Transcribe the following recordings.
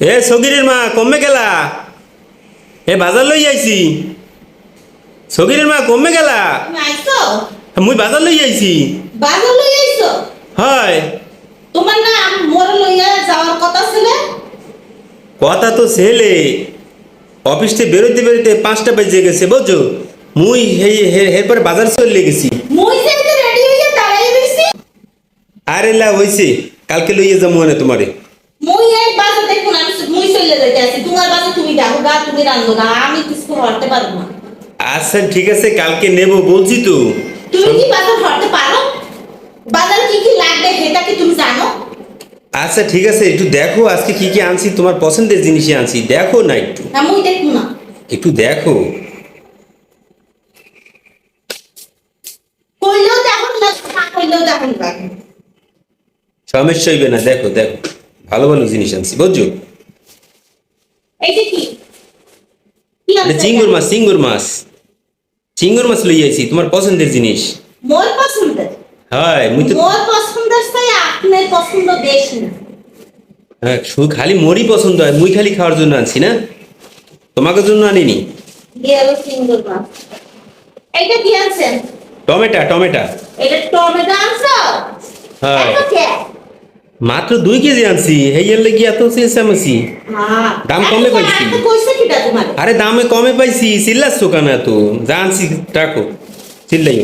এ সগিরের মা কমে গেলা? এ বাজার লই আইছি। সগিরের মা কমে গেলা? মুই বাজার লই আইছি। বাজার লই আইছো? হয়। তোমার না মোর লইয়া যাওয়ার কথা ছিল? কথা তো ছেলে। অফিস থেকে বেরোতে বেরোতে পাঁচটা বেজে গেছে বুঝছ? মুই হেই হে- এরপরে বাজার চলে গেছি। মুই যে রেডি হইয়া দাঁড়াই রইছি। আরে লা হইছে। কালকে লইয়ে যাব মানে তোমারে মুই এই বাজার দেখুন আমি আছি তোমার তুমি দেখো গা তুমি রান্ধো না আমি কিছু হরতে পারব না। আচ্ছা ঠিক আছে কালকে নেব বলছি তো। তুমি কি বাজার হরতে পারো? বাজার কি কি লাগবে সেটা কি তুমি জানো? আচ্ছা ঠিক আছে একটু দেখো আজকে কি কি আনছি তোমার পছন্দের জিনিসই আনছি দেখো না একটু। মুই দেখব না। একটু দেখো। কইলেও দেখো না না কইলেও দেখো না। সমস্যা হইবে না দেখো দেখো। ভালো ভালো জিনিস আনছি বুঝছ? এইটা কি? মাছ চিঙ্গুর মাছ। মাছ লই আইছি তোমার পছন্দের জিনিস। মোর পছন্দের? হয় মুই তো মোর পছন্দের চাই আপনার পছন্দ বেশি না। হ্যাঁ, শুধু খালি মোরই পছন্দ হয় মুই খালি খাওয়ার জন্য আনছি না? তোমাকে জন্য আনিনি? গেল সিঙ্গল মাছ। এইটা কি আনছেন? Tomato tomato. এটা টমেটো আনছো? হ্যাঁ। মাত্র দুই কেজি আনছি। হেয়ার লেগে এত চেঁচামেচি হ্যাঁ দাম কমে পাইছি। আরে দামে কমে পাইছি চিল্লাচ্ছ কেন এত। যা আনছি টাকো চিল্লাই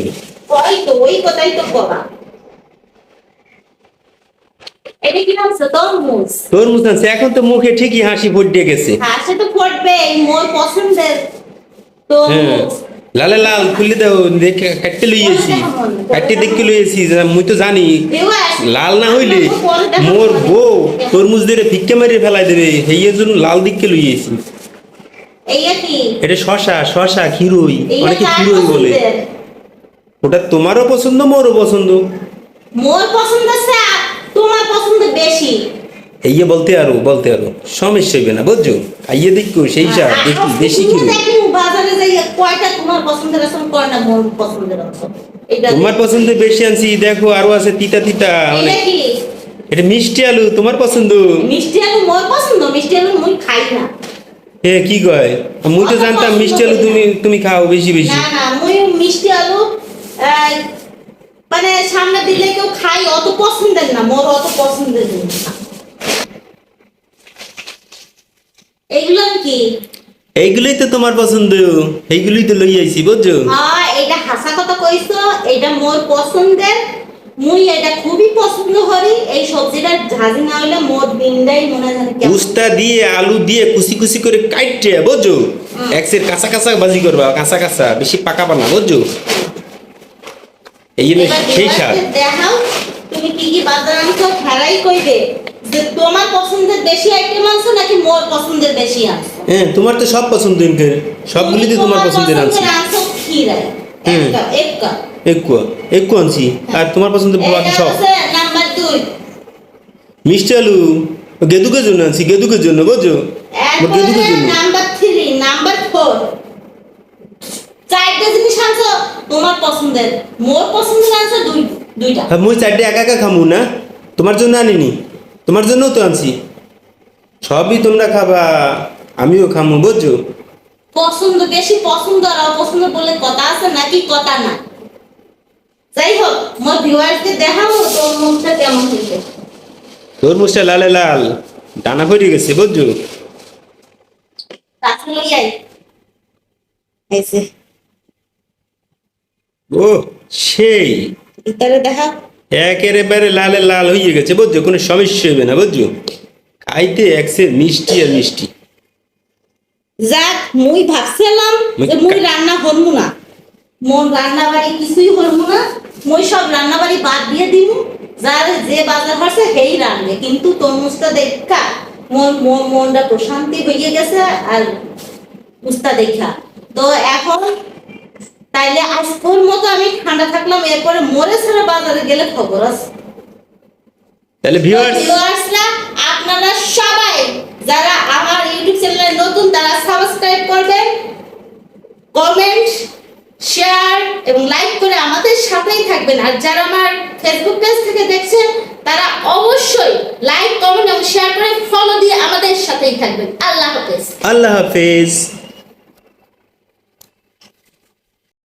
তরমুজ? আনছি। এখন তো মুখে ঠিকই হাসি ফুটে গেছে। হাসে তো ফুটবে মোর পছন্দের হ্যাঁ। লালে লাল খুলে দাও দেখে কাটতে লইয়েছি। কাটতে দেখতে লইয়েছি মুই তো জানি। লাল না হইলে মোর বউ তরমুজ দিয়ে ভিক্ষে মারিয়ে ফেলাই দেবে। এই জন্য লাল দিককে লইয়েছি এটা শশা শশা খিরুই অনেকে খিরুই বলে। ওটা তোমারও পছন্দ মোরও পছন্দ। মোর পছন্দ তোমার পছন্দ বেশি। এই বলতে আরও বলতে আরও। সমস্যা হইবে না বুঝছ? আইয়ে দেখো সেই সব আর দেখি বেশি দেখো বাজারে যাই কয়টা তোমার পছন্দের মোর পছন্দের তোমার পছন্দ বেশি আনছি দেখো আরও আছে তিতা তিতা অনেক কি? এটা মিষ্টি আলু তোমার পছন্দ? মিষ্টি আলু মোর পছন্দ মিষ্টি আলু মুই খাই না। এ কি কয়? মুই তো জানতাম মিষ্টি আলু তুমি তুমি খাও বেশি বেশি। না না মুই মিষ্টি আলু মানে সামনে দিলে কেউ খাই অত পছন্দের না মোর অত পছন্দের না এগুলো কি? এইগুলোই তো তোমার পছন্দ। এইগুলোই তো লই আইছি বুঝছ? হ্যাঁ এটা হাসা কথা কইছো এটা মোর পছন্দের। মুই এটা খুবই পছন্দ করি। এই সবজিটা ঝাঁঝি না হইলে মোর দিনটাই মনে হয় উস্তা দিয়ে আলু দিয়ে কুচি কুচি করে কাটতে বুঝছ? একসের কাঁচা কাঁচা ভাজি করবা কাঁচা কাঁচা বেশি পাকা বানা বুঝছ? এই সেই স্বাদ। দেখাও তুমি কি কি বাজার আনছো ফেরাই কইবে? যে তোমার পছন্দের বেশি আইটেম আনছো নাকি মোর পছন্দের বেশি আনছো? হ্যাঁ তোমার তো সব পছন্দ ইনকে সবগুলি তো তোমার পছন্দের আনছি। আনছো খিরাই হুম। একটা একটা। একটু একটু আনছি। আর তোমার পছন্দের বাকি সব? নাম্বার দুই। মিষ্টি আলু গেদুকের জন্য আনছি গেদুকের জন্য বুঝছ? গেদুকের জন্য। নাম্বার থ্রি নাম্বার ফোর চারটা জিনিস আনছো তোমার পছন্দের। মোর পছন্দের আনছো দুই দুইটা। হ্যাঁ মুই চারটে একা একা খামু না? তোমার জন্য আনিনি। তোমার জন্যও তো আনছি। সবই তোমরা খাবা আমিও খামু বুঝছ? পছন্দ বেশি পছন্দ আর অপছন্দ বলে কথা আছে নাকি কথা না? যাই হোক মোর ভিউয়ার্সকে দেখাবো তোর মুখটা কেমন হয়েছে? তরমুজটা লালে লাল ডানা পড়ে গেছে বুঝছ? কাছে লই আই। এসে ও সেই। ভিতরে দেখা। একেবারে লালে লাল হয়ে গেছে বুঝছ? কোনো সমস্যা হবে না বুঝছ? খাইতে একসে মিষ্টি আর মিষ্টি। যাক মুই ভাবছিলাম যে মুই রান্না করব না। মন রান্না বাড়ি কিছুই করব না। মুই সব রান্না বাড়ি বাদ দিয়ে দিব যার যে বাজার হচ্ছে সেই রান্নে। কিন্তু তরমুজটা দেখা মন মন মনটা প্রশান্তি হয়ে গেছে আর উস্তা দেখা। তো এখন তাইলে আজকের মতো আমি ঠান্ডা থাকলাম এরপরে মরে ছাড়া বাজারে গেলে খবর আছে। তাহলে ভিউয়ার্স ভিউয়ার্সরা আপনারা সবাই যারা আমার ইউটিউব চ্যানেলে নতুন তারা সাবস্ক্রাইব করবেন কমেন্ট শেয়ার এবং লাইক করে আমাদের সাথেই থাকবেন। আর যারা আমার ফেসবুক পেজ থেকে দেখছেন তারা অবশ্যই লাইক কমেন্ট এবং শেয়ার করে ফলো দিয়ে আমাদের সাথেই থাকবেন। আল্লাহ হাফেজ। আল্লাহ হাফেজ।